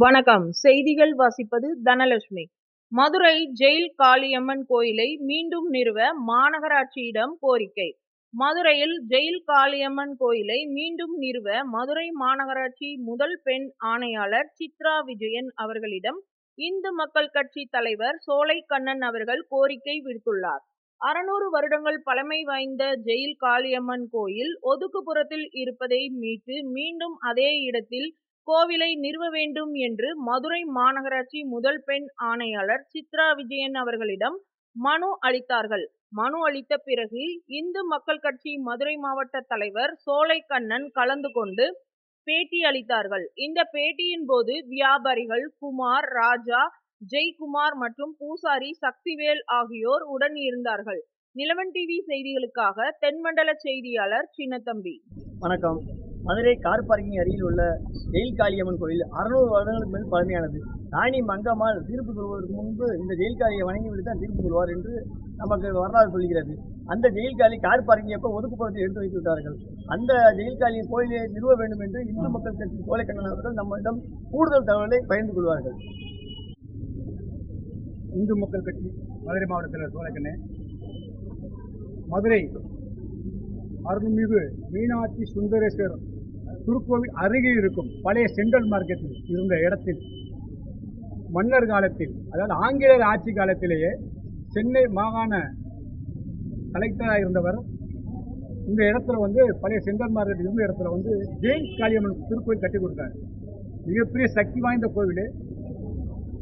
வணக்கம். செய்திகள் வாசிப்பது தனலட்சுமி. மதுரை ஜெயில் காளியம்மன் கோயிலை மீண்டும் நிறுவ மாநகராட்சியிடம் கோரிக்கை. மதுரையில் ஜெயில் காளியம்மன் கோயிலை மீண்டும் நிறுவ மதுரை மாநகராட்சி முதல் பெண் ஆணையாளர் சித்ரா விஜயன் அவர்களிடம் இந்து மக்கள் கட்சி தலைவர் சோலை கண்ணன் அவர்கள் கோரிக்கை விடுத்துள்ளார். அறுநூறு வருடங்கள் பழமை வாய்ந்த ஜெயில் காளியம்மன் கோயில் ஒதுக்குப்புறத்தில் இருப்பதை மீட்டு மீண்டும் அதே இடத்தில் கோவிலை நிறுவ வேண்டும் என்று மதுரை மாநகராட்சி முதல் பெண் ஆணையாளர் சித்ரா விஜயன் அவர்களிடம் மனு அளித்தார்கள். மனு அளித்த பிறகு இந்து மக்கள் கட்சி மதுரை மாவட்ட தலைவர் சோலைக்கண்ணன் கலந்து கொண்டு பேட்டி அளித்தார்கள். இந்த பேட்டியின் போது வியாபாரிகள் குமார் ராஜா ஜெய்குமார் மற்றும் பூசாரி சக்திவேல் ஆகியோர் உடன் இருந்தார்கள். நிலவன் டிவி செய்திகளுக்காக தென்மண்டல செய்தியாளர் சின்னத்தம்பி. வணக்கம். மதுரை கார் பார்க்கிங் அருகில் உள்ள ஜெயில் காளியம்மன் கோயில் அறுநூறு வருடங்களுக்கு மேல் பழமையானது. ராணி மங்கம்மாள் தீர்ப்பு சொல்வதற்கு முன்பு இந்த ஜெயில் காளியை வணங்கிவிட்டு தான் தீர்ப்பு சொல்வார் என்று நமக்கு வரலாறு சொல்கிறது அந்த ஜெயில் காலி கார் பார்க்கிங் எப்போ ஒதுக்குப்புறத்தில் எடுத்து வைத்து விட்டார்கள். அந்த ஜெயில் காலியை கோயிலை நிறுவ வேண்டும் என்று இந்து மக்கள் கட்சி சோலைக்கண்ணன் அவர்கள் நம்மிடம் கூடுதல் தகவலை பகிர்ந்து கொள்வார்கள். இந்து மக்கள் கட்சி மதுரை மாவட்டத்தில் சோழக்கண்ணே மதுரை அருள்மிகு மீனாட்சி சுந்தரேஸ்வரர் திருக்கோவில் அருகில் இருக்கும் பழைய சென்ட்ரல் மார்க்கெட்டில் இருந்த இடத்தில் மன்னர் காலத்தில் அதாவது ஆங்கிலேயர் ஆட்சி காலத்திலேயே சென்னை மாகாண கலெக்டராக இருந்தவர். இந்த இடத்துல வந்து பழைய சென்ட்ரல் மார்க்கெட் இருந்த இடத்துல வந்து ஜெயின் காளியம்மன் திருக்கோயில் கட்டி கொடுத்தார். மிகப்பெரிய சக்தி வாய்ந்த கோவில்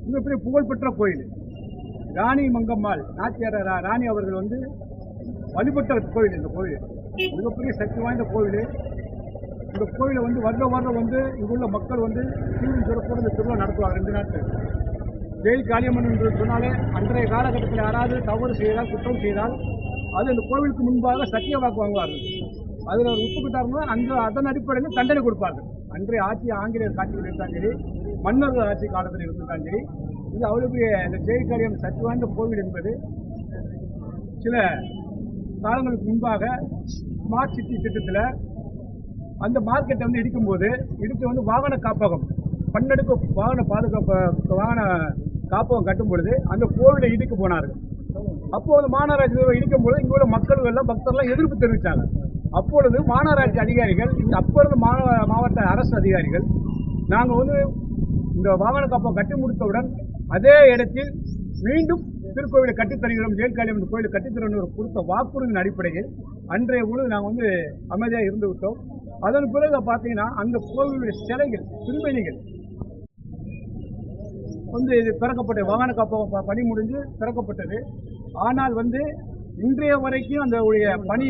மிகப்பெரிய புகழ்பெற்ற கோயில். ராணி மங்கம்மாள் நாச்சியார ராணி அவர்கள் வந்து வழிபட்ட கோவில் இந்த கோவில். மிகப்பெரிய சக்தி வாய்ந்த கோவில். இந்த கோவிலை வந்து வருட வருடம் வந்து இங்குள்ள மக்கள் வந்து சீரும் சிறப்போடு இந்த திருவிழா நடத்துவாங்க ரெண்டு நாட்கள். ஜெயில் காளியம்மன் என்று சொன்னாலே அன்றைய காலகட்டத்தில் யாராவது தவறு செய்தால் குற்றம் செய்தால் அது அந்த கோவிலுக்கு முன்பாக சத்திய வாக்கு வாங்குவார்கள். அதில் அவர் ஒப்புக்கிட்டாருன்னா அந்த அதன் அடிப்படையில் தண்டனை கொடுப்பார்கள். அன்றைய ஆட்சி ஆங்கிலேயர் காட்சியில் இருந்தாலும் சரி மன்னர்கள் ஆட்சி காலத்தில் இருந்தாலும் சரி இது அவ்வளவு இந்த ஜெயில் காளியம் சக்தி வாய்ந்த கோவில் என்பது சில காலங்களுக்கு முன்பாக ஸ்மார்ட் சிட்டி திட்டத்தில் அந்த மார்க்கெட்டை வந்து இடிக்கும்போது இடித்து வந்து வாகன காப்பகம் பன்னெடுக்கு வாகன பாதுகாப்பு வாகன காப்பகம் கட்டும் பொழுது அந்த கோவிலை இடிக்க போனார்கள். அப்போது மாநகராட்சி இடிக்கும் பொழுது இங்கே உள்ள மக்கள் எல்லாம் பக்தர்லாம் எதிர்ப்பு தெரிவித்தாங்க அப்பொழுது மாநகராட்சி அதிகாரிகள் இங்கே அப்போ இருந்த மாந- மாவட்ட அரசு அதிகாரிகள் நாங்கள் வந்து இந்த வாகன காப்பகம் கட்டி முடித்தவுடன் அதே இடத்தில் மீண்டும் திருக்கோவிலை கட்டித்தருகிறோம் தருகிறோம் ஜெயல்காளியம்மன் கோயிலை கட்டித் ஒரு கொடுத்த வாக்குறுதியின் அடிப்படையில் அன்றைய பொழுது நாங்கள் வந்து அமைதியாக இருந்து விட்டோம். அதன் பிறகு பார்த்தீங்கன்னா அந்த கோவிலுடைய சிலைகள் திருமணிகள். வந்து இது திறக்கப்பட்ட வாகன காப்பகம் பணி முடிஞ்சு திறக்கப்பட்டது. ஆனால் வந்து இன்றைய வரைக்கும் அந்த உடைய பணி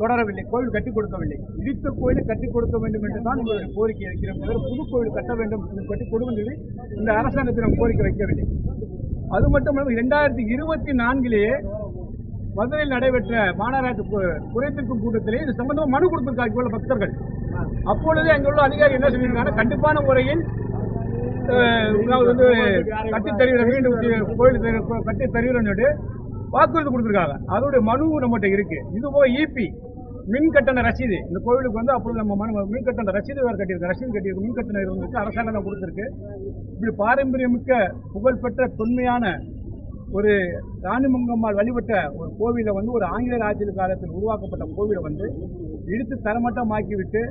தொடரவில்லை. கோவில் கட்டி கொடுக்கவில்லை. இடித்த கோயில் கட்டி கொடுக்க வேண்டும் என்று தான் எங்களுடைய கோரிக்கை வைக்கிறோம் புது கோவில் கட்ட வேண்டும் என்று கட்டி கொடுக்கும் சொல்லி இந்த அரசாங்கத்தில் கோரிக்கை வைக்கவில்லை. அது மட்டும் இல்லாமல் இரண்டாயிரத்தி இருபத்தி நான்கிலேயே மதுரையில் நடைபெற்ற மாநகராட்சி குறைத்திருக்கும் கூட்டத்திலே இது சம்பந்தமாக மனு கொடுத்திருக்காங்க உள்ள பக்தர்கள். அப்பொழுது அங்குள்ள அதிகாரி என்ன சொல்லியிருக்காங்க கண்டிப்பான முறையில் அஹ், வந்து கட்டி தருகிற மீண்டும் கோயில் கட்டி கட்டித் வாக்குறுதி கொடுத்துருக்காங்க. அதோடைய மனு நம்மகிட்ட இருக்கு. இது போக இபி மின் கட்டண ரசீது. இந்த கோவிலுக்கு வந்து அப்பொழுது நம்ம மனு மின் கட்டண ரசீது வேறு கட்டியிருக்கு. ரசீது கட்டியிருக்கு மின் கட்டணம் இருந்துருக்கு அரசாங்கம் தான் கொடுத்துருக்கு. இப்படி பாரம்பரியமிக்க புகழ்பெற்ற தொன்மையான ஒரு ராணிமங்கம்மாள் வழிபட்ட ஒரு கோவிலை வந்து ஒரு ஆங்கிலேயர் ஆட்சி காலத்தில் உருவாக்கப்பட்ட கோவிலை வந்து இழுத்து தரமட்டமாக்கிவிட்டு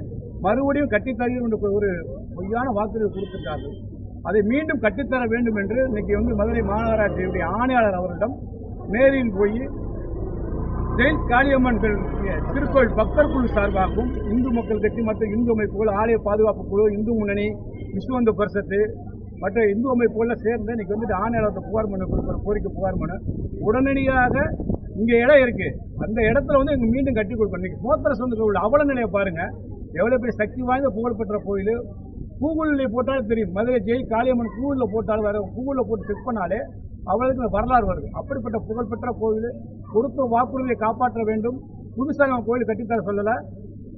மறுபடியும் கட்டித்தருகிறோம் ஒரு பொய்யான வாக்குறுதி கொடுத்திருக்கார்கள் அதை மீண்டும் கட்டித்தர வேண்டும் என்று இன்னைக்கு வந்து மதுரை மாநகராட்சியுடைய ஆணையாளர் அவரிடம் நேரில் போய் ஜெயின் காளியம்மன் திருக்கோயில் பக்தர் குழு சார்பாகவும் இந்து மக்கள் கட்சி மற்ற இந்து அமைப்புகள் ஆலய பாதுகாப்பு குழு இந்து முன்னணி விஸ்வந்த பரிசத்து மற்ற இந்து அமைப்புகள்லாம் சேர்ந்து இன்னைக்கு வந்துட்டு ஆணையாளர்கிட்ட புகார் மனு கொடுக்குற கோரிக்கை புகார் மனு. உடனடியாக இங்கே இடம் இருக்குது அந்த இடத்துல வந்து எங்கள் மீண்டும் கட்டி கொடுக்கணும். இன்றைக்கி சோத்திர சொந்த கோவில் அவல நிலையை பாருங்கள் எவ்வளோ பெரிய சக்தி வாய்ந்த புகழ்பெற்ற கோயில். கூகுளில் போட்டாலும் தெரியும். மதுரை ஜெயில் காளியம்மன் கூகுளில் போட்டாலும் வர கூகுளில் போட்டு செக் பண்ணாலே அவளுக்கு வரலாறு வருது. அப்படிப்பட்ட புகழ்பெற்ற கோவில் கொடுத்த வாக்குறுதியை காப்பாற்ற வேண்டும். புதுசாக நம்ம கோயில் கட்டித்தர சொல்லலை.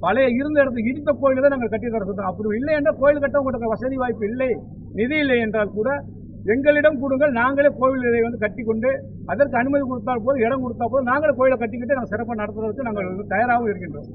பழைய இருந்த இடத்துக்கு இடித்த கோயிலை தான் நாங்கள் கட்டி தர சொல்கிறோம் அப்படி இல்லை என்றால் கோயில் கட்ட உங்களுக்கு வசதி வாய்ப்பு இல்லை. நிதி இல்லை என்றால் கூட எங்களிடம் கொடுங்கள் நாங்களே கோவிலை வந்து கட்டி கொண்டு அதற்கு அனுமதி கொடுத்தால் போது இடம் கொடுத்தா போது நாங்களே கோயிலை கட்டிக்கிட்டு நாங்கள் சிறப்பாக நடத்துறதுக்கு நாங்கள் வந்து தயாராகவும் இருக்கின்றோம்.